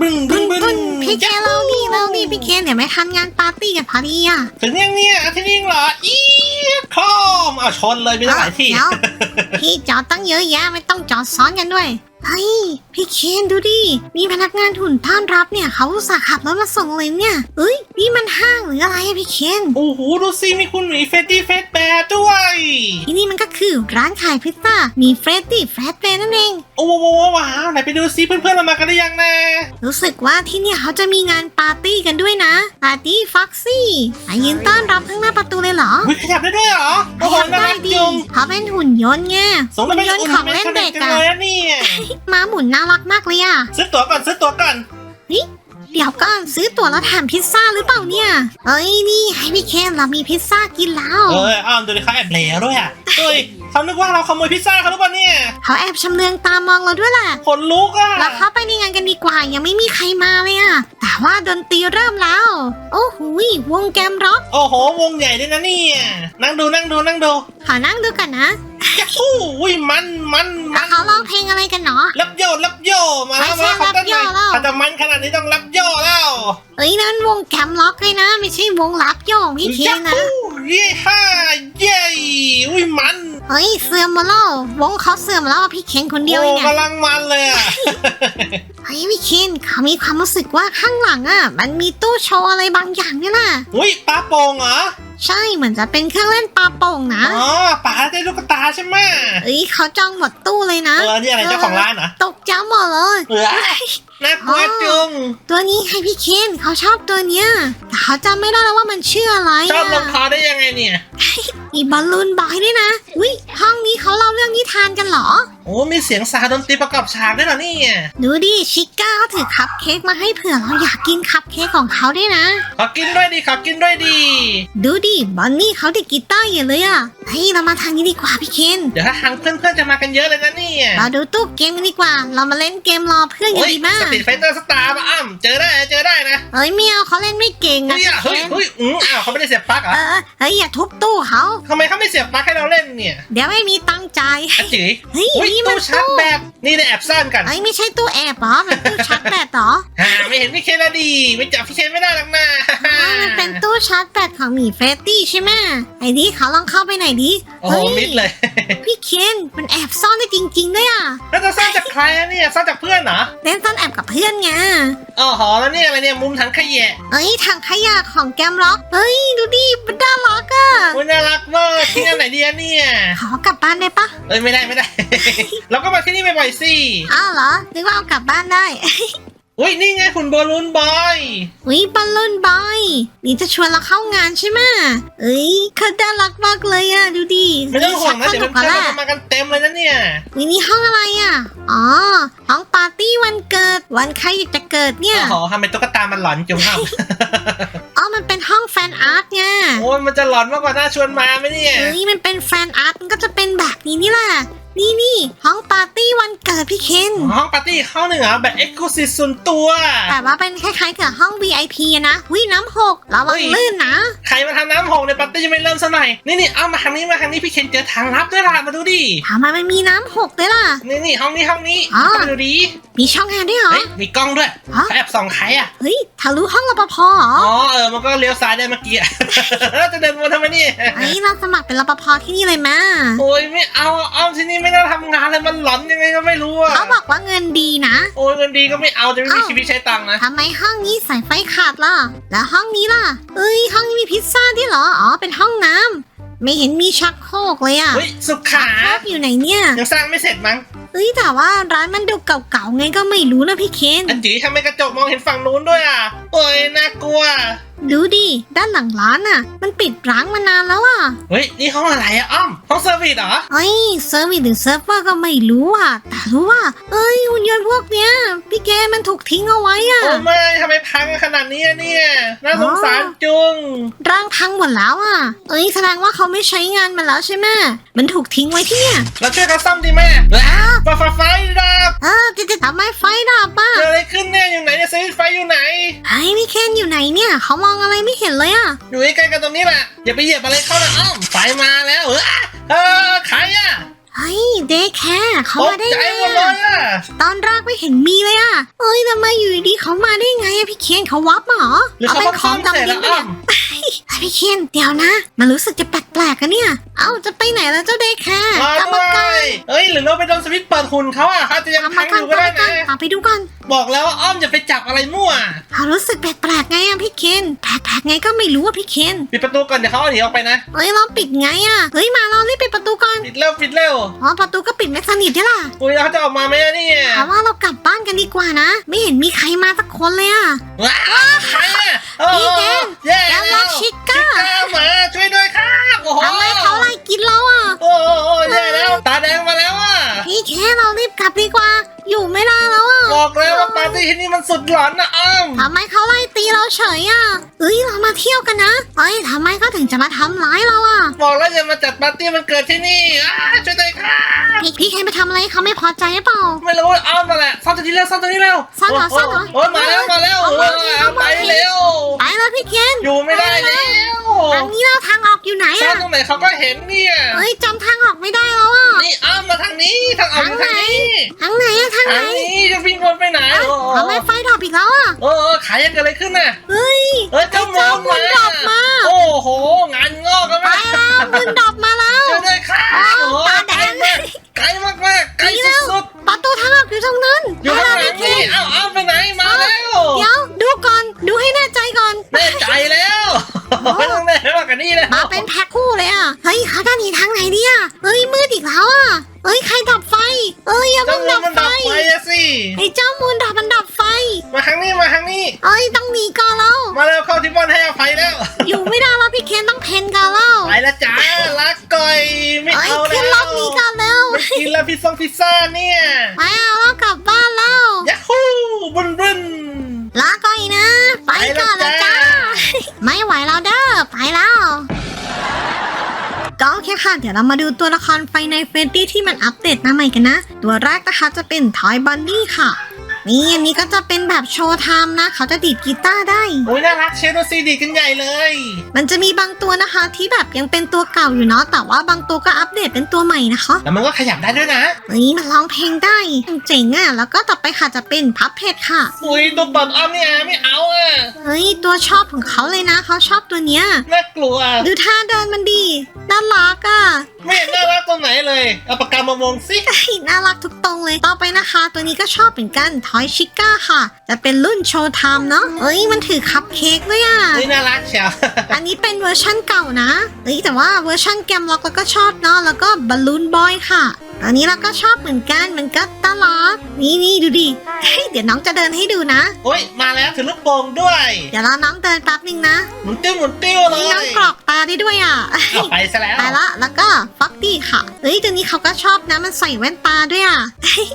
บึ้งบึ้งบึ้งคุณพี่เคนเรานี่เรานี่พี่เคนเดี๋ยวไม่ทันงานปาร์ตี้กันพอดีอะถึงยังเนี่ยที่นี่เหรออีคอมเอาชนเลยมีตั้งหลายที่เดี๋ยวพี่จอดตั้งเยอะแยะไม่ต้องจอดซ้อนกันด้วยเฮ้ยพี่เคนดูดิ มีพนักงานหุ่นต้อนรับเนี่ยเขาอุตส่าห์ขับรถมาส่งเลยเนี่ย เอ้ยนี่มันห้างหรืออะไรอะพี่เคนโอ้โหดูสิมีคุณหมีเฟตตี้เฟสแบร์ด้วย ที่นี่มันก็คือร้านขายพิซซ่ามีเฟรดดี้แฟรดเบย์นั่นเองโอ้โหว้าวไหนไปดูซิเพื่อนๆเรามากันหรือยังนะรู้สึกว่าที่เนี่ยเขาจะมีงานปาร์ตี้กันด้วยนะปาร์ตี้ฟ็อกซี่มายืนต้อนรับข้างหน้าประตูเลยเหรอวิขยับได้ด้วยเหรอโอ้โหน่ารักดีจุงเขาเป็นหุ่นยนต์ไงสมหุ่นเป็นยนต์ของเล่นเด็กอะมาหมุนน่ารักมากเลยอะซื้อตั๋วก่อนซื้อตั๋วก่อนเดี๋ยวก่อนซื้อตั๋วแล้วแถมพิซซ่าหรือเปล่าเนี่ย เอ้ยนี่ให้พี่เคนเรามีพิซซ่ากินแล้ว เอออ้าวดูดิเขาแอบเหลวด้วยอะเฮ้ย เขานึกว่าเราขโมยพิซซ่าเขาหรือเปล่าเนี่ยเขาแอบชำเลืองตามองเราด้วยแหละขนลุกอะเราเข้าไปในงานกันดีกว่า ยังไม่มีใครมาเลยอะแต่ว่าดนตรีเริ่มแล้ว โอ้โหวงแกมร็อกโอ้โห วงใหญ่ด้วยนะเนี่ย นั่งดูนั่งดูนั่งดูขอนั่งดูกันนะยักษ์อุ้ยมันมันแล้มัวนเขาร้องเพลงอะไรกันเนาะ รับโยรับโยมาแล้วไม่ใช่มาขอเต้นหน่อยรับโยแล้ว ถ้าจะมันขนาดนี้ต้องรับโยแล้วเอ้ยนั่นวงแกมร็อกเลยนะ ไม่ใช่วงลับโยงพี่เคนนะยักษ์เย่ฮ่าเย่อุ้ยมัน เฮ้ยเสื่อมหมาแล้ววงเขาเสื่อมแล้วอะพี่เคนคนเดียวเองโอ้เนี่ยกำลังมันเลยอะเฮ้ยพี่เคนเขามีความรู้สึกว่าข้างหลังอะมันมีตู้โชว์อะไรบางอย่างเนี่ยนะอุ้ยปลาโป่งเหรอ ใช่เหมือนจะเป็นเครื่องเล่นปลาโป่งนะอ๋อปลาได้ลูกตาใช่ไหมเอ้ยเขาจองหมดตู้เลยนะเออนี่อะไรเจ้าของร้านเหรอตกใจหมดเลย เออ น่ากลัวจุง ตัวนี้ให้พี่เคนเขาชอบตัวเนี้ยแต่เขาจำไม่ได้แล้วว่ามันชื่ออะไรชอบลงอะคอได้ยังไงเนี่ยมีบอลลูนบอยด้วยนะ อุ้ยห้องนี้เขาเล่าเรื่องนิทานกันเหรอ โอ้มีเสียงสาดนตรีประกอบฉากด้วยเหรอเนี่ย ดูดิชิก้าเขาถือคัพเค้กมาให้เผื่อเราอยากกินคัพเค้กของเขาด้วยนะ ขอกินด้วยดิขอกินด้วยดิดูดิบอนนี่เขาดิดกีตาร์อยู่เลยอะเฮ้ยเรามาทางนี้ดีกว่าพี่เคนเดี๋ยวถ้าทางเพื่อนๆจะมากันเยอะเลยนะเนี่ยเราดูตู้เกมกันดีกว่า เรามาเล่นเกมรอเพื่อนกันโอ้ยดีมากสตรีทไฟเตอร์สตาร์มาอ้ำเจอได้เจอได้นะเฮ้ยเมียวเขาเล่นไม่เก่งเฮ้อะยพี่อะเคนเฮ้ยเฮ้ยอืมอ้าวเขาไม่ได้เสียบปลั๊กเหรอเออเฮ้ยอย่าทุบตู้เขาทำไมเขาไม่เสียบปลั๊กให้เราเล่นเนี่ย เดี๋ยวไม่มีตังค์จ่ายอาจิ๋ยเฮ้ยอุ้ยนี่มันตู้ชาร์จตู้ แบตนี่ได้แอบซ่อนกันเฮ้ยไม่ใช่ตู้แอบเหรอเป็นตู้ชาร์จแบตเหรอฮ่าไม่เห็นพี่เคนละดีไม่จับพี่เคนไม่ได้หรอกนะอ่ามันเป็นตู้ชาร์จแบตของหมีเฟรตตี้ใช่ไหมไอ้ดิเขาลองเข้าไปไหนอยดิโอ้โหเฮ้ยมิดเลย พี่เคนมันแอบซ่อนได้จริงๆด้วยอะแล้วจะซ่อนจากใครอะเนี่ยซ่อนจากเพื่อนเหรอเล่นซ่อนแอบกับเพื่อนไงอ๋อหอแล้วเนี่ยอะไรเนี่ยมุมถังขยะเอ้ยถังขยะของแกมล็อกเฮ้ยดูดิมันน่ารักอะโอ้ยน่ารักมากที่อันไหนดีอะเนี่ยขอกลับบ้านได้ปะเอ้ยไม่ได้ไม่ได้เราก็มาที่นี่บ่อยๆสิอ้าวเหรอ นึกว่าเอากลับบ้านได้ อุ้ยนี่ไงคุณโบอลลูนบอยวิบอลลูนบอย นี่จะชวนเราเข้างานใช่ไหมเอ้ยเขาน่ารักมากเลยอะ ดูดิไม่ต้องห่วงนะชักเดี๋ยวสนุกเพื่อนๆแล้เราวจะมากันเต็มเลยนะเนี่ย วินี่ห้องอะไรอะ อ๋อ ห้องปาร์ตี้วันเกิด วันใครอยากจะเกิดเนี่ย โอ้โหทำไมตุ๊กตามันหลอนจุงครับอ๋อ มันเป็นห้องแฟนอาร์ตไง โอ้ยมันจะหลอนมากกว่าน่าชวนมาไหมเนี่ยเฮ้ยมันเป็นแฟนอาร์ตมันก็จะเป็นแบบนี้นี่แหละนี่นี่ห้องปาร์ตี้วันเกิดพี่เคนห้องปาร์ตี้เข้าหนึ่งเหรอแบบเอ็กซ์คลูซีฟส่วนตัว แต่ว่าเป็นคล้ายๆกับห้อง VIP อะนะวิน้ำหกระวังเฮ้ยลื่นนะ ใครมาทำน้ำหงในปาร์ตี้ยังไม่เริ่มซะหน่อยนี่นี่เอามาทางนี้มาทางนี้พี่เคนเจอทางลับด้วยล่ะมาดูดิทำไมมันมีน้ำหกด้วยล่ะ นี่นี่ห้องนี้ห้องนี้อ๋อเข้ามาดูดิมีช่องแอร์ด้วยเหรอเฮ้ยมีกล้องด้วยฮะเขาแอบส่องใครอะเฮ้ยทะลุห้องรปภเหรออ๋อเออมันก็เลี้ยวซ้ายได้เมื่อกี้อะแล้วจะเดินวนทำไมเนี่ยไอ้ยเราสมัครเป็นรปภที่นี่เลยมะโอ้ยไม่เอาเอาที่นี่ไม่น่าทำงานเลยมันหลอนยังไงก็ไม่รู้อะเขาบอกว่าเงินดีนะ โอ้ยเงินดีก็ไม่เอาจะไม่มีเอ้าชีวิตใช้ตังค์นะทำไมห้องนี้สายไฟขาดล่ะ แล้วห้องนี้ล่ะ เอ้ยห้องนี้มีพิซซ่าด้วยเหรอ อ๋อเป็นห้องน้ำไม่เห็นมีชักโครกเลยอะเฮ้ยสุขาชักโครกอยู่ไหนเนี่ยยังสร้างไม่เสร็จมั้งเอ้ยแต่ว่าร้านมันดูเก่าๆไงก็ไม่รู้นะพี่เคนอันจีทำไมกระจกมองเห็นฝั่งนู้นด้วยอะโอ้ยน่ากลัว ดูดิ ด้านหลังร้านอะมันปิดร้างมานานแล้วอะเฮ้ย นี่ห้องอะไรอะอ้อมห้องเซอร์วิสเหรอ เอ้ยเซอร์วิสหรือเซิร์ฟเวอร์ก็ไม่รู้อะ แต่รู้ว่า เอ้ยหุ่นยนต์พวกเนี้ย พี่แกมันถูกทิ้งเอาไว้อะ โอ้ไม่ทำไมพังขนาดนี้อะเนี่ย น่าสงสารจุง ร่างพังหมดแล้วอะ เอ้ยแสดงว่าเขาไม่ใช้งานมันแล้วใช่ไหมมันถูกทิ้งไว้ที่เนี่ย เราช่วยเขาซ่อมดีไหมไฟไฟไฟดับเออจะจะทำไมไฟดับอะเกิดอะไรขึ้นเนี่ยอยู่ไหนเนี่ยสวิตช์ไฟอยู่ไหน ไอ้พี่เคนอยู่ไหนเนี่ยเขามองอะไรไม่เห็นเลยอะอยู่ใกล้ๆกันตรงนี้แหละอย่าไปเหยียบอะไรเข้านะอ้อมไฟมาแล้วเออเออใครอะเฮ้ยเดย์แคร์เขาตกมาได้ใจไงหมดเลอะยอะตอนแรกไม่เห็นมีเลยอะเอ้ยทำไมอยู่ดีๆเขามาได้ไงอะพี่เคนเขาวับมาเหรอหรือเขาเป็ต้องนขซ่อองมเสร็จดำแล้วดินปะอ้ำเนี่ยเฮ้ย พี่เคนเดี๋ยวนะ มันรู้สึกจะแปลกๆกันเนี่ย เอ้าจะไปไหนแล้วเจ้าเดย์แคร์มากลับด้มาวยกันเอ้ยหรือเราไปโดนสวิตช์เปิดหุ่นเขาอะเขาอาจจะยังกลับแทมางอกันยู่กก็ลับได้มากันนะกลับไปดูกันบอกแล้วว่าอ้อมอย่าไปจับอะไรมั่วเขารู้สึกแปลกๆไงอะพี่เคนแปลกๆไงก็ไม่รู้อะพี่เคนปิดประตูก่อนเดี๋ยวเขาเอาหนีออกไปนะเอ้ยเราปิดไงอะเฮ้ยมาเรารีบปิดประตูก่อนปิดเร็วปิดเร็วอ๋อประตูก็ปิดไม่สนิทใช่ล่ะอุ้ยแล้วเขาจะออกมาไหมอะเนี่ยถามว่าเรากลับบ้านกันดีกว่านะ ไม่เห็นมีใครมาสักคนเลยอะว้าวใครอะโอ้โหพี่แกแย่แกแล้วล็อกชิก้าชิก้ามาช่วยด้วยครับโอ้โหทำไมเขาไล่กินเราอะโอ้โหแย่แล้ว ตาแดงมาแล้วอะ พี่แค่เรารีบกลับดีกว่าอยู่ไม่ได้แล้วอะบอกแล้วว่าปาร์ตี้ที่นี่มันสุดหลอนนะอ้อมทำไมเขาไล่ตีเราเฉยอะเอ้ยเรามาเที่ยวกันนะเอ้ยทำไมเขาถึงจะมาทำร้ายเราอะบอกแล้วอย่ามาจัดปาร์ตี้มันเกิดที่นี่อ้าช่วยด้วยครับพี่พี่แค่ไปทำอะไรให้เขาไม่พอใจหรือเปล่าไม่รู้อ้อมมาแหละซ่อนตัวนี้เร็วซ่อนตัวนี้เร็วซ่อนเหรอซ่อนเหรอโอ้ยมาแล้วมาแล้วเอาเอมาอเอามาไปเร็วไปแล้วพี่เคนอยู่ไม่ได้แล้วทางนี้เราทางออกอยู่ไหนซ่อนอะตรงไหนเขาก็เห็นเนี่ยเอ้ยจำทางออกไม่ได้แล้วอะนี่อ้อมมาทางนี้ทางออกอยู่ทางนี้ทางไหนอะทางไหนทางนี้จะวิ่งวนไปไหนเอ้าโอ้โหทำไมไฟดับอีกแล้วอะเออขายยังเกิดอะไรขึ้นน่ะเฮ้ยเออเจ้าเจ้ามูมูลดรอปมา โอ้โห งานงอกแล้วไปแม่แล้วมูลดรอปมาแล้วช่วยด้วยค่ะ ค่ะ เดี๋ยวเรามาดูตัวละครไฟในเฟนตี้ที่มันอัปเดตมาใหม่กันนะ ตัวแรกนะคะจะเป็นทอยบันนี่ค่ะ นี่อันนี้ก็จะเป็นแบบโชว์ไทม์นะ เขาจะดีดกีตาร์ได้โอ้ยน่ารักเชฟดูซีดีกันใหญ่เลย มันจะมีบางตัวนะคะที่แบบยังเป็นตัวเก่าอยู่เนาะแต่ว่าบางตัวก็อัปเดตเป็นตัวใหม่นะคะแล้วมันก็ขยับได้ด้วยนะเฮ้ยมันร้องเพลงได้เจ๋งอะ่ะแล้วก็ต่อไปค่ะจะเป็นพับเพจค่ะอุ้ยตัวเปิดอ้อมเนี่ยไม่เอาอะเฮ้ยตัวชอบของเขาเลยนะเขาชอบตัวเนี้ยน่ากลัวดูท่าเดินมันดีน่ารักอะ่ะไม่เห็นน่ารักตรงไหนเลยเอาปากกามาวงสิเฮ้ยน่ารักทุกตรงเลยต่อไปนะคะ ตัวนี้ก็ชอบเหมือนกันทอยชิก้าค่ะ จะเป็นรุ่นโชว์ไทม์เนาะเอ้ยมันถือคัพเค้กด้วยอะ่ะนี่น่ารักเชียว อันนี้เป็นเวอร์ชั่นเก่านะเอ้ยแต่ว่าเวอร์ชั่นแกมล็อกเราก็ชอบเนาะแล้วก็บอลลูนบอยค่ะ อันนี้เราก็ชอบเหมือนกันมันก็น่ารักนี่นี่ดูดิเฮ้ยเดี๋ยวน้องจะเดินให้ดูนะ โอ้ยมาแล้วถือลูกโป่งด้วยเดี๋ยวเราน้องเดินแป๊บนึงนะหมุนติ้วหมุนติ้วเลนี่ยน้องกรอกตาได้ด้วยอะเอาไปซะแล้วไปละแล้วก็ฟ็อกตี้ค่ะเฮ้ยตัวนี้เขาก็ชอบนะมันใส่แว่นตาด้วยอะ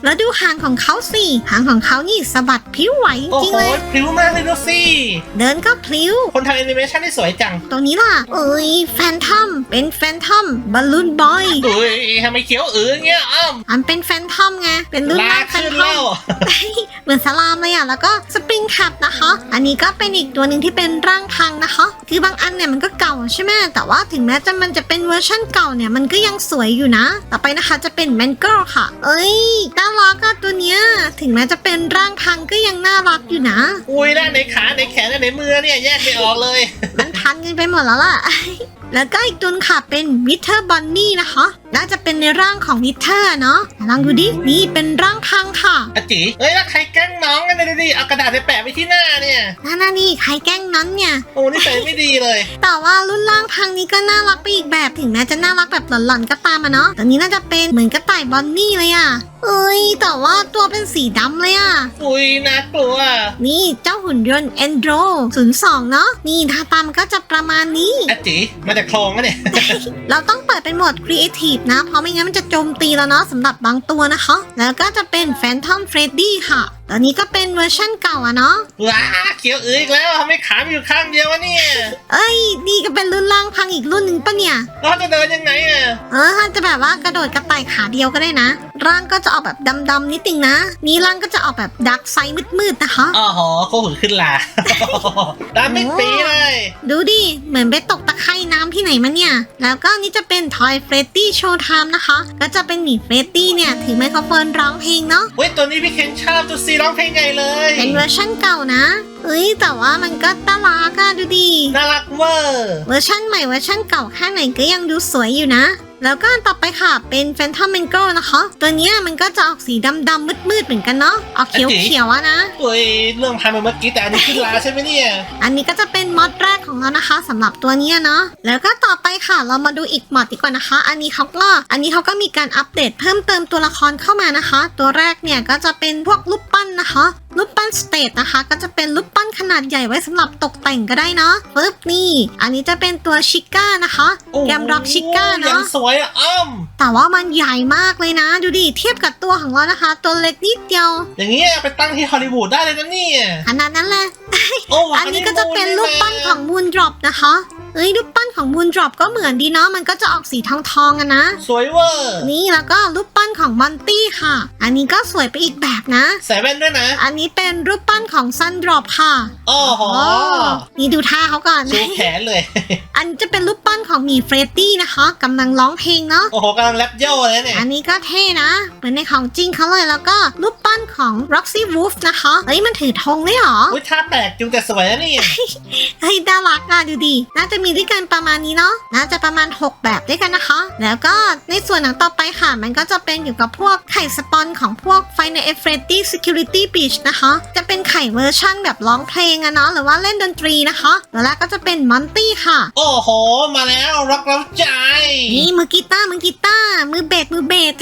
แล้วดูหางของเขาสิหางของเขานี่สะบัด พลิ้วไหวจโอ้ริงโหๆเลย พริ้วมากเลยดูสิ เดินก็พลิ้ว คนทำแอนิเมชันที่สวยจังตรงนี้ล่ะ เอ้ยแฟนทอม เป็นแฟนทอมบอลลูนบอยอุ้ยทำไมเขียวอือเงี้ยอ้อมมันเป็นแฟนทอมไง เป็นรุ่นลาแรกแฟนขึ้นทอแล้ม ว เหมือนสลามเลยอะ แล้วก็สปริงแคปนะคะ อันนี้ก็เป็นอีกตัวหนึ่งที่เป็นร่างพังนะคะ คือบางอันเนี่ยมันก็เก่าใช่ไหมแต่ว่าถึงแม้จะมันจะเป็นเวอร์ชั่นเก่าเนี่ย มันก็ยังสวยอยู่นะ ต่อไปนะคะจะเป็นแมนเกิลค่ะ เอ้ยน่ารักอะตัวเนี้ย ถึงแม้จะเป็นร่างพังก็ยังน่ารักอยู่นะ อุ้ยหน้าในขาในแขนในมือเนี่ยแยกไม่ออกเลย มันพันกันไปหมดแล้วล่ะ แล้วก็อีกตัวนึงค่ะเป็นวิเทอร์บอนนี่นะคะ น่าจะเป็นในร่างของวิเทอร์เนาะลองดูดิ นี่เป็นร่างพังค่ะอาจิเอ้ยแล้วใครแกล้งน้องกันเนี่ยดูดิเอากระดาษไปแปะไว้ที่หน้าเนี่ยนั่นน่ะนี่ใครแกล้งนั้นเนี่ย โอ้นี่ใส่ไม่ดีเลย แต่ว่ารุ่นล่างพังนี้ก็น่ารักไปอีกแบบ ถึงแม้จะน่ารักแบบหลอนๆก็ตามอะเนาะแต่นี้น่าจะเป็นเหมือนกระต่ายบอนนี่เลยอะ เอ้ย แต่ว่าตัวเป็นสีดำเลยอะอุ้ยน่ากลัว นี่เจ้าหุ่นยนต์ Endro 02 เนาะนี่หน้าตามันก็จะประมาณนี้ อาจิมาจากโคลองอะเนี่ย เราต้องเปิดเป็นโหมด Creative นะ เพราะไม่งั้นมันจะโจมตีแล้วเนาะสำหรับบางตัวนะคะ แล้วก็จะเป็น Phantom Freddy ค่ะตอนนี้ก็เป็นเวอร์ชั่นเก่าอะเนาะ ว้าเขียวอืออีกแล้วทำไมขามีอยู่ข้างเดียววะเนี่ยเอ้ย นี่ก็เป็นรุ่นล่างพังอีกรุ่นหนึ่งปะเนี่ยแล้วเขาจะเดินยังไงอะ เออจะแบบว่ากระโดดกระต่ายขาเดียวก็ได้นะ ร่างก็จะออกแบบดำๆนิดนึงนะ นี่ร่างก็จะออกแบบดักไซมืดๆนะคะ อ๋อโหโคหุ่นขึ้นลาดาไม่ปีเลย ดูดิ เหมือนไปตกตะไคร่น้ำที่ไหนมาเนี่ย แล้วก็นี่จะเป็น Toy f r e d d y Show Time นะคะ ก็จะเป็นหมีเฟรดดี้เนี่ย ถือไมโครโฟนร้องเพลงเนาะเว้ย ตัวนี้พี่เคนชอบตัวซีร้องเพลงไงเลยเป็นเวอร์ชั่นเก่านะเอ้ยแต่ว่ามันก็น่ารักอะดูดิน่ารักเวอร์เวอร์ชั่นใหม่เวอร์ชั่นเก่าแค่ไหนก็ยังดูสวยอยู่นะ แล้วก็อันต่อไปค่ะ เป็น Phantom Mango นะคะ ตัวเนี้ยมันก็จะออกสีดำๆมืดๆเหมือนกันเนาะ ออกเขียวๆอะนะ ตัวเรื่องทำไปเมื่อกี้แต่อันนี้ขึ้นลาใช่ไหมเนี่ย อันนี้ก็จะเป็นมอดแรกของเรานะคะสำหรับตัวเนี้ยเนาะ แล้วก็ต่อไปค่ะ เรามาดูอีกมอดดีกว่านะคะ อันนี้เขาก็อันนี้เขาก็มีการอัปเดตเพิ่มเติมตัวละครเข้ามานะคะ ตัวแรกเนี่ยก็จะเป็นพวกรูปปั้นนะคะรูปปั้นสเตทนะคะ ก็จะเป็นรูปปั้นขนาดใหญ่ไว้สำหรับตกแต่งก็ได้เนาะปึ๊บนี่ อันนี้จะเป็นตัวชิก้านะคะโอ้โหแกมร็อกชิก้ายัเนาะงสวยอะอ้อมแต่ว่ามันใหญ่มากเลยนะ ดูดิเทียบกับตัวของเรานะคะ ตัวเล็กนิดเดียว อย่างนี้ยไปตั้งที่ฮอลลีวูดได้เลยนะเนี่ยขนาดนั้นเลย โอ้อันนี้ก็จะเป็นรูปปั้นของมูนดรอปนะคะ เอ้ยรูปปั้นของมูนดรอปก็เหมือนดีเนาะมันก็จะออกสีทองทองๆอะนะ สวยเวอร์นี่แล้วก็รูปปั้นของมอนตี้ค่ะ อันนี้ก็สวยไปอีกแบบนะ ใส่แว่นด้วยนะ อันนี้เป็นรูปปั้นของซันดรอปค่ะโอ้โหนี่ดูท่าเขาก่อนชูแขนเลย อันนี้จะเป็นรูปปั้นของหมีเฟรดดี้นะคะกำลังร้องเพลงเนาะโอ้โหกำลังแรปโย่เลยเนี่ยอันนี้ก็เท่นะเหมือนในของจริงเขาเลยแล้วก็รูปปั้นของ Roxy Wolf นะคะเฮ้ยมันถือธงด้วยเหรออุ้ยท่าแปลกจุงแต่สวยนะเนี่ยเฮ้ยน่ารักอะดูดิน่าจะมีด้วยกันประมาณนี้เนาะน่าจะประมาณ 6 แบบด้วยกันนะคะ แล้วก็ในส่วนหนังต่อไปค่ะ มันก็จะเป็นอยู่กับพวกไข่สปอนของพวก Final f r e d y Security Beach นะคะ จะเป็นไข่เวอร์ชั่นแบบร้องเพลงอะเนาะหรือว่าเล่นดนตรีนะคะแล้วแรกก็จะเป็นมอนตี้ค่ะ โอ้โห มาแล้วร็อกเร้าใจ นี่มือกีตาร์มือกีตาร์มือเบสมือเบส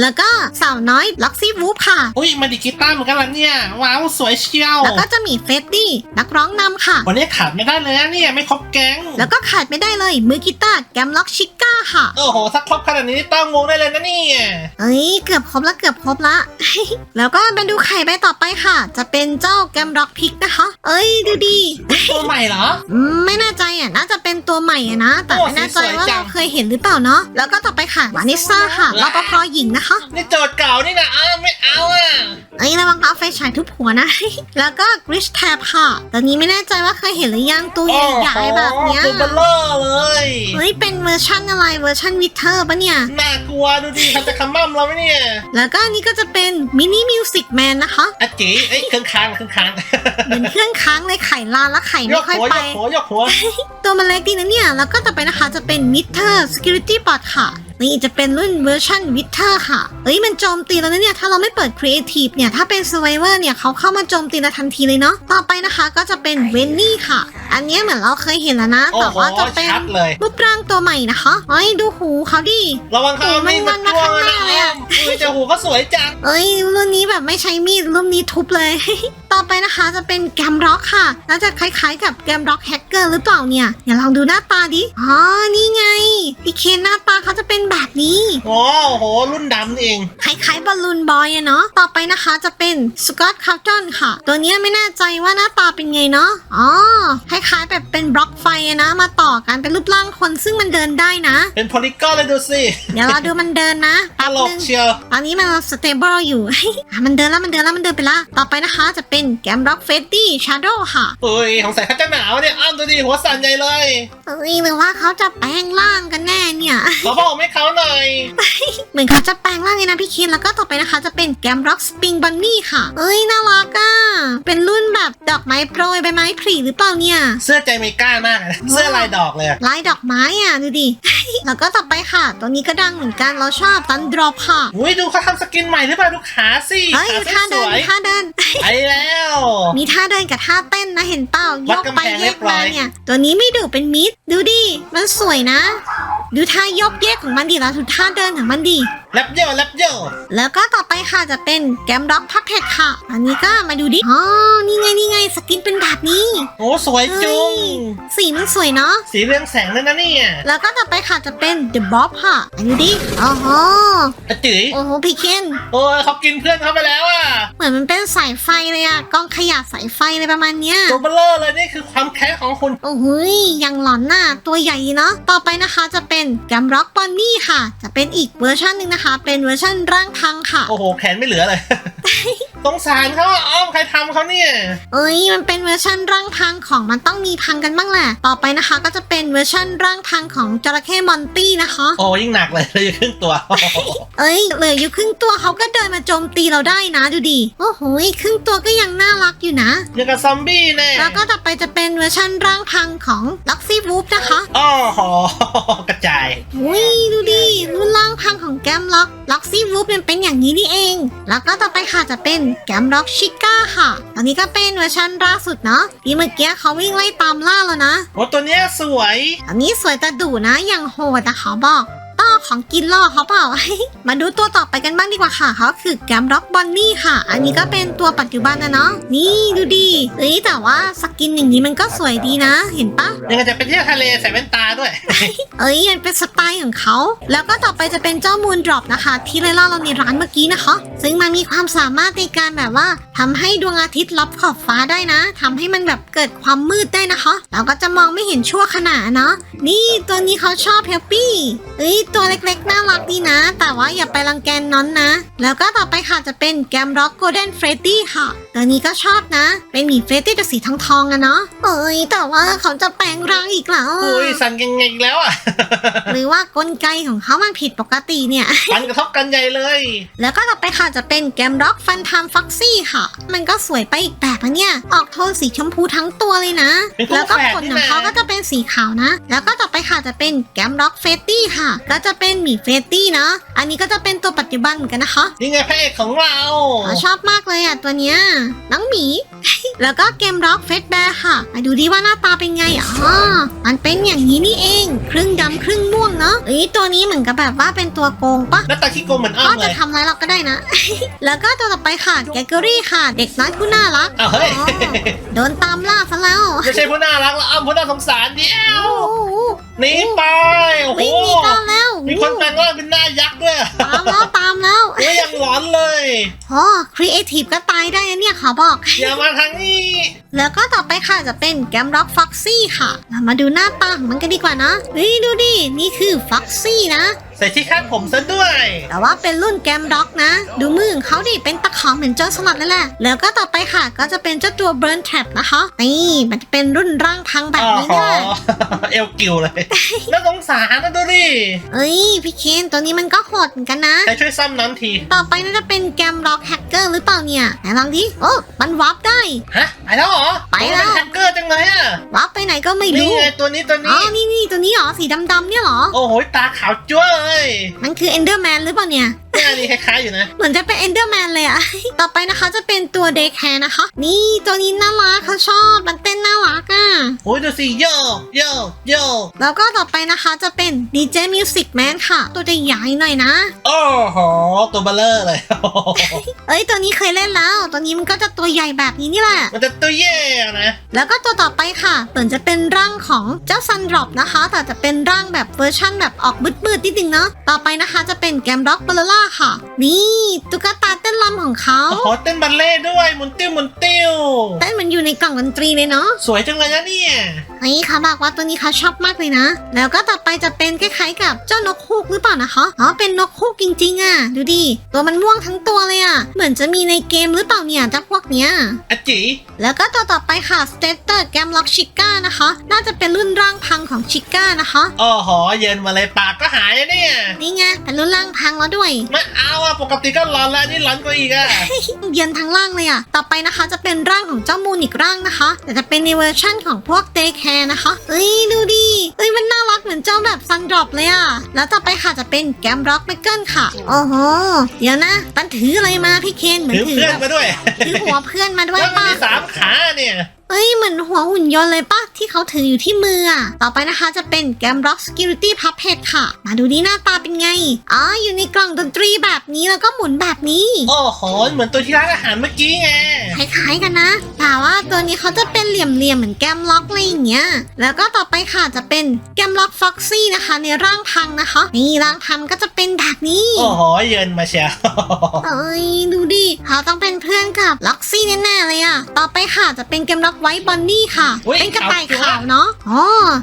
แล้วก็สาวน้อยล็อกซี่วูฟค่ะ อุ้ยมาดิกีตาร์เหมือนกันละเนี่ย ว้าว สวยเชียว แล้วก็จะมีเฟรดดี้นักร้องนำค่ะ วันนี้ขาดไม่ได้เลยนะเนี่ยไม่ครบแก๊งแล้วก็ขาดไม่ได้เลยมือกีตาร์แกมล็อกชิก้าค่ะ โอ้โหถ้าครบขนาดนี้ตั้งวงได้เลยนะเนี่ยเอ้ยเกือบครบละเกือบครบละ แล้วก็มาดูไข่ใบต่อไปค่ะ จะเป็นเจ้าแกมร็อกพิกนะคะ เอ้ยดูดี ตัวใหม่เหรออืมไม่แน่ใจอะน่าจะเป็นตัวใหม่อะนะ แต่โอ้ไม่แน่ใจสีสวยว่าจัเรางเคยเห็นหรือเปล่าเนาะแล้วก็ต่อไปค่ะวานิสซ่าค่ะรปภหญิงนะคะนี่โจทย์เก่านี่นะอ้าวไม่เอาอะเอ้ยระวังเอาไฟฉายทุบหัวนะ แล้วก็กริชแท็บค่ะตอนนี้ไม่แน่ใจว่าเคยเห็นหรือยังตัวใหญ่ๆแบบเนี้ยตัวเบลเลอร์เลยเฮ้ย เป็นเวอร์ชั่นอะไรเวอร์ชั่นวิเทอร์ปะเนี่ย น่ากลัวดูดิเขาจะขมั่มเราไหมเนี่ย แล้วก็อันนี้ก็จะเป็นมินิมิวสิกแมนนะคะอาจีเอ้ยเครื่องค้างเครื่องค้างเหมือนเครื่องค้างเลยไข่ลานแล้วไข่ยไม่กค่อยหัวไปยกหัวยกหัวตัวมันเล็กดีนะเนี่ย แล้วก็ต่อไปนะคะจะเป็น m i t e r Security Bot ค่ะ นี่จะเป็นรุ่นเวอร์ชัน w i t e r ค่ะ เอ้ยมันโจมตีแล้วนะเนี่ย ถ้าเราไม่เปิด Creative เนี่ย ถ้าเป็น Survivor เนี่ยเขาเข้ามาโจมตีเราทันทีเลยเนาะ ต่อไปนะคะก็จะเป็น w e n n y ค่ะ อันเนี้ยเหมือนเราเคยเห็นแล้วนะโอ้แต่โหว่าจะเป็นชัดเลยรูปร่างตัวใหม่นะคะเอ้ยดูหูเขาดิระวังเขาเอามีดมาจ้วงนะโอ้ยมันมาข้างหน้าเลยอ้ออะมอุ้ยแต่หูเขาสวยจัง เอ้ยรุ่นนี้แบบไม่ใช้มีดรุ่นนี้ทุบเลย ต่อไปนะคะจะเป็นแกมร็อกค่ะน่าจะคล้ายๆ กับแกมร็อกแฮกเกอร์หรือเปล่าเนี่ยอย่าลองดูหน้าตาดิอ๋อนี่ไงพี่เคนหน้าตาเขาจะเป็นแบบนี้โอ้โห รุ่นดำนี่เองคล้ายๆบอลลูนบอยอะเนาะต่อไปนะคะจะเป็นสกอตคาร์จอนค่ะ ตัวเนี้ยไม่แน่ใจว่าหน้าตาเป็นไงเนาะอ๋อคล้ายๆแบบเป็นบล็อกไฟอะนะ มาต่อกันเป็นรูปร่างคนซึ่งมันเดินได้นะ เป็นโพลิกอนเลยดูสิเดี๋ยวเราดูมันเดินนะตแป๊บลนึกงเชียวตอนนี้มันสเตเบิลอยู่อะมันเดินแล้วมันเดินแล้วมันเดินไปละต่อไปนะคะจะเป็นแกมร็อกเฟดดี้ชาร์โดค่ะเอ้ยของใส่เขาจะหนาวเนี่ย อ้าวดูดิหัวสั่นใหญ่เลยเอ้ยหรือว่าเขาจะแปลงร่างกันแน่เนี่ยเขาบอกไม่เขาหน่อย เหมือนเขาจะแปลงร่างเลยนะพี่คินแล้วก็ต่อไปนะคะ จะเป็นแกมร็อกสปริงบันนี่ค่ะเอ้ยน่ารักอะเป็นรุ่นแบบดอกไม้โปรยใบไม้ผลิหรือเปล่าเนี่ย เสื้อใจไม่กล้ามากอะเสื้อลายดอกเลยอะลายดอกไม้อะดูดิ แล้วก็ต่อไปค่ะ ตัวนี้ก็ดังเหมือนกันเราชอบตันดรอปค่ะอุ้ยดูเขาทำสกินใหม่หรือเปล่าดูขาสิเฮ้ยขาท่าสเดินวยท่าเดินๆไปแล้วมีท่าเดินกับท่าเต้นนะเห็นเปล่าวัยดกกำไปแพงเยเรียกบร้มาอยเนี่ย ตัวนี้ไม่ดุเป็นมิดดูดิ มันสวยนะ ดูท่ายกเยกของมันดิแล้วดูท่าเดินของมันดิ แรปเยอะแรปเยอะแล้วก็ต่อไปค่ะจะเป็นแกมร็อกพับเพดค่ะ อันนี้ก็มาดูดิ อ๋อ นี่ไงนี่ไงสกินเป็นแบบนี้โอ้สวยจุงเฮ้ยสีมันสวยเนาะ สีเรืองแสงเลยนะเนี่ย แล้วก็ต่อไปค่ะจะเป็น The Bob ค่ะอันนี้ดิอ๋อโหอาจื๋ยโอ้โหพี่เคนโอ้ยเขากินเพื่อนเขาไปแล้วอะ เหมือนมันเป็นสายไฟเลยอะกล้องขยะสายไฟเลยประมาณเนี้ยตัวเบลเลอร์เลยนี่คือความแค้นของคุณ โอ้โหยยังหลอนน่ะตัวใหญ่เนาะ ต่อไปนะคะจะเป็นแกมร็อกบอนนี่ค่ะ จะเป็นอีกเวอร์ชันหนึ่งนะคะนะคะ เป็นเวอร์ชันร่างพังค่ะ โอ้โหแขนไม่เหลือเลย สงสารเขาอะอ้อมใครทำเขาเนี่ย เอ้ยมันเป็นเวอร์ชันร่างพังของมันต้องมีพังกันบ้างแหละ ต่อไปนะคะก็จะเป็นเวอร์ชันร่างพังของจระเข้มอนตี้นะคะ โอ้ยิ่งหนักเลยเลยครึ่งตัว เอ้ยเหลืออยู่ครึ่งตัวเขาก็เดินมาโจมตีเราได้นะดูดิโอ้โหครึ่งตัวก็ยังน่ารักอยู่นะ ยังกับซอมบี้แน่แล้วก็ต่อไปจะเป็นเวอร์ชันร่างพังของล็อกซี่วูฟนะคะอ้อหอกระจาย อุ้ยดูดิรุ่นร่างพังของแกมล็อกล็อกซี่วูฟมันเป็นอย่างนี้นี่เอง แล้วก็ต่อไปค่ะจะเป็นแกมล็อกชิก้าค่ะอันนี้ก็เป็นเวอร์ชันล่าสุดเนาะที่เมื่อกี้เขาวิ่งไล่ตามล่าแล้วนะ โอ้ตัวเนี้ยสวย อันนี้สวยแต่ดุนะอย่างโหดอะขอบอกต้ องเอาของกินล่อเขาเปล่า มาดูตัวต่อไปกันบ้างดีกว่าค่ะเขาคือแกมร็อกบอนนี่ค่ะ อันนี้ก็เป็นตัวปัจจุบันนะเนาะนี่ดูดีเอ้ยแต่ว่าสกินอย่างนี้มันก็สวยดีนะ เห็นปะยังกับจะไปเที่ยวทะเลใส่แว่นตาด้วย เอ้ยมันเป็นสไตล์ของเขา แล้วก็ต่อไปจะเป็นเจ้ามูนดรอปนะคะ ที่ไล่ล่าเราในร้านเมื่อกี้นะคะ ซึ่งมันมีความสามารถในการแบบว่าทำให้ดวงอาทิตย์ลับขอบฟ้าได้นะทำให้มันแบบเกิดความมืดได้นะคะเราก็จะมองไม่เห็นชั่วขณะเนาะนี่ตัวนี้เขาชอบแฮปปี้เอ้ยตัวเล็กๆ น่ารักดีนะ แต่ว่าอย่าไปรังแกนน้อนนะ แล้วก็ต่อไปค่ะจะเป็นแกมร็อกโกลเด้นเฟรดดี้ค่ะ ตัวนี้ก็ชอบนะ เป็นหมีเฟรดดี้แต่สีทองทองๆอะเนาะเอ้ยแต่ว่าเขาจะแปลงร่างอีกแล้วอุ้ยสั่นยังไงอีกแล้วอะ หรือว่ากลไกของเขามันผิดปกติเนี่ย ฟันกระทบกันใหญ่เลย แล้วก็ต่อไปค่ะจะเป็นแกมร็อกฟันทามฟ็อกซี่ค่ะ มันก็สวยไปอีกแบบนะเนี่ย ออกโทนสีชมพูทั้งตัวเลยนะ เป็นคู่แล้วก็แฝดขนนี่ของนะ เขาก็จะเป็นสีขาวนะ แล้วก็ต่อไปค่ะจะเป็นแกมร็อกเฟตตี้ค่ะ ก็จะเป็นหมีเฟตตี้เนาะ อันนี้ก็จะเป็นตัวปัจจุบันเหมือนกันนะคะ นี่ไงพระเอกของเรา อ๋อชอบมากเลยอะตัวเนี้ยน้องหมี แล้วก็เกมร็อกเฟสแบร์ค่ะมาดูดิว่าหน้าตาเป็นไงอ๋อมันเป็นอย่างนี้นี่เอง ครึ่งดำครึ่งม่วงเนาะเอ้ยตัวนี้เหมือนกับแบบว่าเป็นตัวโกงปะหน้าตาขี้โกงเหมือนอ้อก็มเลจะยทำอะไรายเราก็ได้นะ แล้วก็ตัวต่อไปค่ะแกเกอรี่ค่ะ เด็กน้อยผู้น่ารักอ้าวเฮ้ย อ๋อโดนตามล่าซะแล้วไม่ใช่ผู้น่ารักแล้วอ้อมผู้น่าสงสารเดียวโอ้โหหนีไป โอ้โห วิ่งหนีกันแล้ว มีคนแปลงร่างเป็นหน้ายักษ์ด้วยตามแล้วตามแล้วโอ้ยยังหลอนเลยโอ้ครีเอทีฟก็ตายได้นะเนี่ยขอบอก อย่ามาทางนี้ แล้วก็ต่อไปค่ะจะเป็นแกมร็อกฟ็อกซี่ค่ะเรามาดูหน้าตาของมันกันดีกว่านะเฮ้ยดูดิ นี่คือฟ็อกซี่นะ ใส่ที่คาดผมซะด้วย แต่ว่าเป็นรุ่นแกมร็อกนะ ดูมือของเขาดิเป็นตะขอเหมือนเจ้าสลัดเลยแหละแล้วก็ต่อไปค่ะก็จะเป็นเจ้าตัวเบิร์นแทร็นะคะนี่มันจะเป็นรุ่นร่างพังแบบอ๋อนี้เนี่ยเอวกิวเลยน่าสงสารนะดูดิเอ้ยพี่เคนตัวนี้มันก็โหดเหมือนกันนะใครช่วยซ้ำน้ำที ต่อไปน่าจะเป็นแกมร็อกแฮกเกอร์หรือเปล่าเนี่ยไหนลองดิโอ้มันวับได้ฮะไปแล้วเหรอไปแล้วโอ้ยมันแฮกเกอร์จังเลยอะวับไปไหนก็ไม่นี่รู้ไงตัวนี้ตัวอ๋อนี้นี่นี่ตัวนี้เหรอสีดำๆเนี่ยเหรอโอ้โหตาขาวจ้วเลยมันคือเอนเดอร์แมนหรือเปล่าเนี่ย หน้านี่คล้ายๆอยู่นะ เหมือนจะเป็นเอนเดอร์แมนเลยอะ ต่อไปนะคะจะเป็นตัวเดคแคร์นะคะ นี่ตัวนี้น่ารักเขาชอบ มันเต้นน่ารักอะโอ้ยดูสิโยกโยกโยกแล้วก็ต่อไปนะคะจะเป็น DJ Music Man ค่ะ ตัวจะใหญ่หน่อยนะ โอ้โหตัวเบลเลอร์เลย เอ้ยตัวนี้เคยเล่นแล้ว ตัวนี้มันก็จะตัวใหญ่แบบนี้นี่แหละ มันจะตัวแย่นะ แล้วก็ตัวต่อไปค่ะ เหมือนจะเป็นร่างของเจ้าซันดรอปนะคะ แต่จะเป็นร่างแบบเวอร์ชั่นแบบออกมืดๆนิดนึงเนาะ ต่อไปนะคะจะเป็นแกมร็อกเบลล่าค่ะ นี่ตุ๊กตาเต้นรำของเขาโอ้โหเต้นบัลเล่ต์ด้วยหมุนติ้วหมุนติ้วเต้นเหมันอยู่ในกล่องดนตรีเลยเนาะสวยจังเลยนะเนี่ย เฮ้ยเขาบอกว่าตัวนี้เขาชอบมากเลยนะ แล้วก็ต่อไปจะเป็นคล้ายๆกับเจ้านกฮูกหรือเปล่านะคะอ๋อเป็นนกฮูกจริงๆอะ ดูดิตัวมันม่วงทั้งตัวเลยอะ เหมือนจะมีในเกมหรือเปล่าเนี่ยเจ้าพวกเนี้ยอะจิแล้วก็ตัวต่อไปค่ะสเตเตอร์แกมล็อกชิก้านะคะ น่าจะเป็นรุ่นร่างพังของชิก้านะคะ โอ้โหเย็นมาเลยปากก็หายแล้วเนี่ย นี่ไงเป็นรุ่นร่างพังแล้วด้วยไม่เอาอะปกติก็ร้อนแล้วนี่ร้อนกว่าอีกอะเย็นทั้งร่างเลยอะต่อไปนะคะจะเป็นร่างของเจ้ามูนอีกร่างนะคะ แต่จะเป็นในเวอร์ชั่นของพวกเดย์แคร์นะคะ เอ้ยดูดิเอ้ยมันน่ารักเหมือนเจ้าแบบซันดรอปเลยอะแล้วต่อไปค่ะจะเป็นแกมร็อกไมเกิลค่ะ โอ้โห เดี๋ยวนะมันถืออะไรมาพี่เคนเหมือนถือถือเพื่อนแบบมาด้วยถือหัวเพื่อนมาด้วยแล้วมันป่ะ มีสามขาเนี่ย เอ้ยเหมือนหัวหุ่นยนต์เลยป่ะที่เขาถืออยู่ที่มืออะต่อไปนะคะจะเป็นแกมร็อกสกิลิตี้พับเพดค่ะ มาดูนี่หน้าตาเป็นไง อ๋อ อยู่ในกล่องดนตรีแบบนี้แล้วก็หมุนแบบนี้ โอ้โห เหมือนตัวที่ร้านอาหารเมื่อกี้ไง คล้ายๆกันนะ แต่ว่าตัวนี้เขาจะเป็นเหลี่ยมๆเหมือนแกมล็อกอะไรอย่างเงี้ย แล้วก็ต่อไปค่ะจะเป็นแกมล็อกฟ็อกซี่นะคะ ในร่างพังนะคะ นี่ร่างพังก็จะเป็นแบบนี้โอ้โหเยินมาเชียวเอ้ยดูดิเขาต้องเป็นเพื่อนกับล็อกซี่แน่ๆเลยอะต่อไปค่ะจะเป็นแกมล็อกไวท์บอนนี่ค่ะอุ๊ยเป็นกระต่ายขาวจั๊วขาวเนาะอ๋อ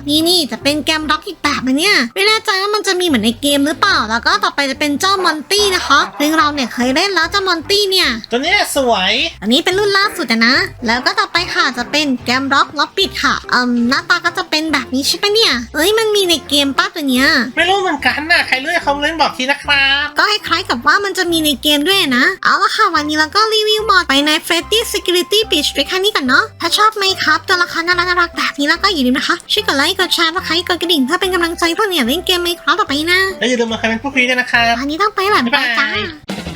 นี่นี่จะเป็นแกมล็อกอีกแบบนึงเนี่ยไม่แน่ใจว่ามันจะมีเหมือนในเกมหรือเปล่า แล้วก็ต่อไปจะเป็นเจ้ามอนตี้นะคะซึ่งเราเนี่ยเคยเล่นแล้วเจ้ามอนตี้เนี่ยตัวเนี้ยสวย อันนี้เป็นรุ่นล่าสุดอะนะแล้วก็ต่อไปค่ะจะเป็นแกมร็อกล็อบปิดค่ะอืมหน้าตาก็จะเป็นแบบนี้ใช่ปะเนี่ยเอ้ยมันมีในเกมป้าตัวเนี้ยไม่รู้เหมือนกันน่ะใครรู้เขาเล่นบอกทีนะครับก็คล้ายๆกับว่ามันจะมีในเกมด้วยนะ เอาละค่ะ วันนี้เราก็รีวิวหมดไปใน f r e d d y Security Beach ด้วยแค่นี้ก่อนเนาะถ้าชอบไหมครับตัวละครน่ารักน่ารักๆแบบนี้แล้วก็อย่าลืมนะคะช่วยกดไลค์กดแชร์และใครกดกระดิ่งเพื่อเป็นกำลังใจพวกเนี่ยเล่นเกมไหมครับต่อไปนะแล้วอย่าลืมมาคอมเมนต์พูดคุยกันนะครับวันนี้ต้องไปแบบบ๊ายไปบายจ้า